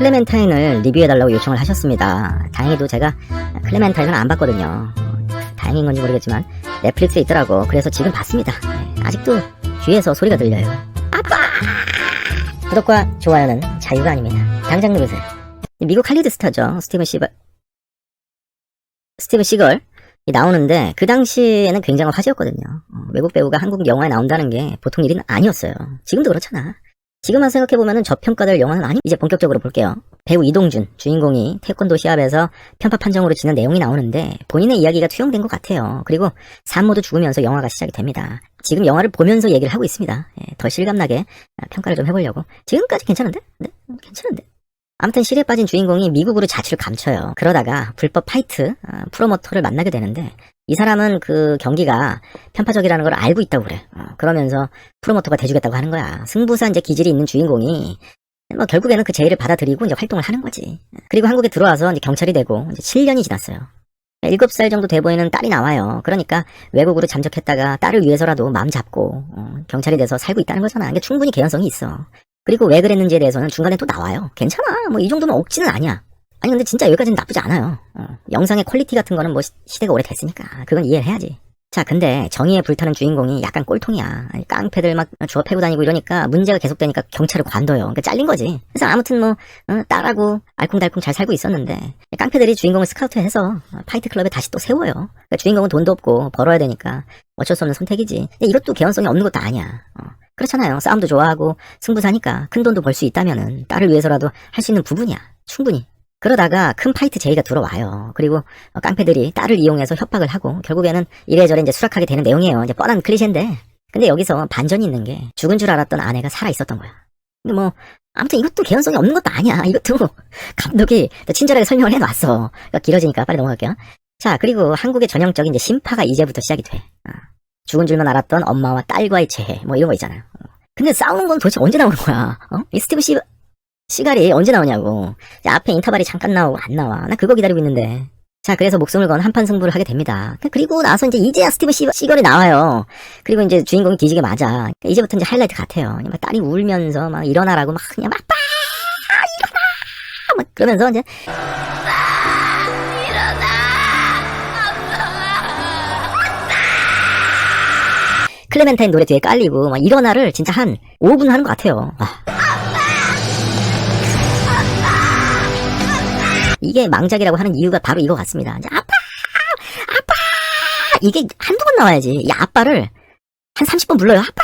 클레멘타인을 리뷰해달라고 요청을 하셨습니다. 다행히도 제가 클레멘타인을 안 봤거든요. 다행인 건지 모르겠지만 넷플릭스에 있더라고. 그래서 지금 봤습니다. 네, 아직도 귀에서 소리가 들려요. 아빠! 구독과 좋아요는 자유가 아닙니다. 당장 누르세요. 미국 할리드 스타죠. 스티븐 시벌. 스티븐 시걸. 이 나오는데 그 당시에는 굉장한 화제였거든요. 어, 외국 배우가 한국 영화에 나온다는 게 보통 일은 아니었어요. 지금도 그렇잖아. 지금만 생각해보면 저평가될 영화는 아니 이제 본격적으로 볼게요. 배우 이동준, 주인공이 태권도 시합에서 편파 판정으로 지는 내용이 나오는데 본인의 이야기가 투영된 것 같아요. 그리고 산 모두 죽으면서 영화가 시작이 됩니다. 지금 영화를 보면서 얘기를 하고 있습니다. 예, 더 실감나게 아, 평가를 좀 해보려고. 지금까지 괜찮은데? 네, 음, 괜찮은데? 아무튼 실에 빠진 주인공이 미국으로 자취를 감춰요. 그러다가 불법 파이트 아, 프로모터를 만나게 되는데 이 사람은 그 경기가 편파적이라는 걸 알고 있다고 그래. 어, 그러면서 프로모터가 돼주겠다고 하는 거야. 승부사 이제 기질이 있는 주인공이 뭐 결국에는 그 제의를 받아들이고 이제 활동을 하는 거지. 그리고 한국에 들어와서 이제 경찰이 되고 이제 7년이 지났어요. 7살 정도 돼 보이는 딸이 나와요. 그러니까 외국으로 잠적했다가 딸을 위해서라도 마음 잡고 어, 경찰이 돼서 살고 있다는 거잖아. 이게 충분히 개연성이 있어. 그리고 왜 그랬는지에 대해서는 중간에 또 나와요. 괜찮아. 뭐 이 정도면 억지는 아니야. 아니 근데 진짜 여기까지는 나쁘지 않아요. 어, 영상의 퀄리티 같은 거는 뭐 시- 시대가 오래됐으니까 그건 이해를 해야지. 자 근데 정의에 불타는 주인공이 약간 꼴통이야. 아니, 깡패들 막 주워 패고 다니고 이러니까 문제가 계속되니까 경찰을 관둬요. 그러니까 잘린 거지. 그래서 아무튼 뭐 어, 딸하고 알콩달콩 잘 살고 있었는데 깡패들이 주인공을 스카우트해서 파이트 클럽에 다시 또 세워요. 그러니까 주인공은 돈도 없고 벌어야 되니까 어쩔 수 없는 선택이지. 근데 이것도 개연성이 없는 것도 아니야. 어, 그렇잖아요. 싸움도 좋아하고 승부사니까 큰 돈도 벌 수 있다면은 딸을 위해서라도 할 수 있는 부분이야. 충분히. 그러다가 큰 파이트 제의가 들어와요. 그리고 어, 깡패들이 딸을 이용해서 협박을 하고 결국에는 이래저래 이제 수락하게 되는 내용이에요. 이제 뻔한 클리셰인데. 근데 여기서 반전이 있는 게 죽은 줄 알았던 아내가 살아 있었던 거야. 근데 뭐 아무튼 이것도 개연성이 없는 것도 아니야. 이것도 감독이 친절하게 설명을 해놨어. 그러니까 길어지니까 빨리 넘어갈게요. 자 그리고 한국의 전형적인 이제 심파가 이제부터 시작이 돼. 어. 죽은 줄만 알았던 엄마와 딸과의 재해 뭐 이런 거 있잖아요. 어. 근데 싸우는 건 도대체 언제 나오는 거야? 어? 이 스티브 시 시갈이 언제 나오냐고. 자, 앞에 인터벌이 잠깐 나오고 안 나와. 나 그거 기다리고 있는데. 자, 그래서 목숨을 건 한판 승부를 하게 됩니다. 그리고 나서 이제 이제야 스티브 시, 시걸이 나와요. 그리고 이제 주인공이 뒤지게 맞아. 이제부터 이제 하이라이트 같아요. 막 딸이 울면서 막 일어나라고 막 그냥 막 아빠 일어나 막 그러면서 이제 클레멘타인 노래 뒤에 깔리고 막 일어나를 진짜 한 5분 하는 것 같아요. 아. 이게 망작이라고 하는 이유가 바로 이거 같습니다. 이제 아빠! 아빠! 이게 한두 번 나와야지. 야, 아빠를 한 30번 불러요. 아빠!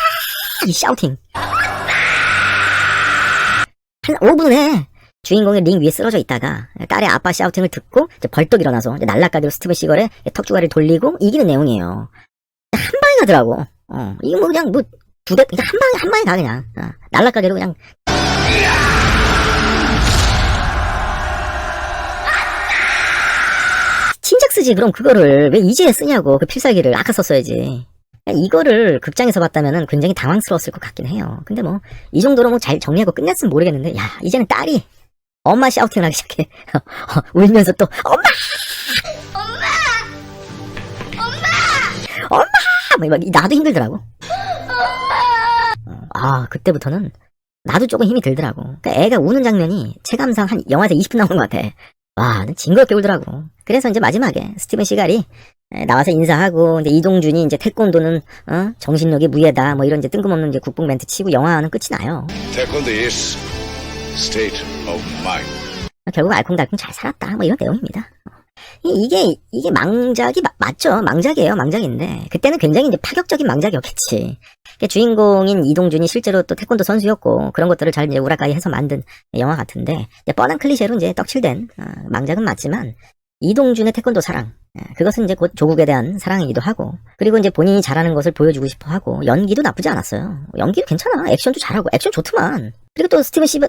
이 샤우팅. 한 5분 에 주인공이 링 위에 쓰러져 있다가 딸의 아빠 샤우팅을 듣고 벌떡 일어나서 날라가기로 스티븐 시걸의 턱주가리를 돌리고 이기는 내용이에요. 한 방에 가더라고. 어, 이게 뭐 그냥 뭐 두 대, 한 방에, 한 방에 가, 그냥. 어, 날라가기로 그냥 쓰지? 그럼 그거를 왜 이제 쓰냐고 그 필살기를 아까 썼어야지. 이거를 극장에서 봤다면 굉장히 당황스러웠을 것 같긴 해요. 근데 뭐 이 정도로 뭐 잘 정리하고 끝냈으면 모르겠는데 야 이제는 딸이 엄마 샤우팅을 하기 시작해. 울면서 또 엄마! 엄마! 엄마! 엄마! 막 나도 힘들더라고. 어, 아 그때부터는 나도 조금 힘이 들더라고. 그러니까 애가 우는 장면이 체감상 한 영화에서 20분 나오는 것 같아 와, 징그럽게 울더라고. 그래서 이제 마지막에 스티븐 시갈이 에, 나와서 인사하고 이제 이동준이 이제 태권도는 어? 정신력이 무예다 뭐 이런 이제 뜬금없는 이제 국뽕 멘트 치고 영화는 끝이 나요. Taekwondo is state of mind. 결국 알콩달콩 잘 살았다 뭐 이런 내용입니다. 어. 이- 이게 이게 망작이 마- 맞죠 망작이에요 망작인데 그때는 굉장히 이제 파격적인 망작이었겠지. 주인공인 이동준이 실제로 또 태권도 선수였고 그런 것들을 잘 이제 우라카이 해서 만든 영화 같은데 뻔한 클리셰로 이제 떡칠된 어, 망작은 맞지만 이동준의 태권도 사랑 예, 그것은 이제 곧 조국에 대한 사랑이기도 하고 그리고 이제 본인이 잘하는 것을 보여주고 싶어 하고 연기도 나쁘지 않았어요. 연기도 괜찮아 액션도 잘하고 액션 좋더만 그리고 또 스티븐 시브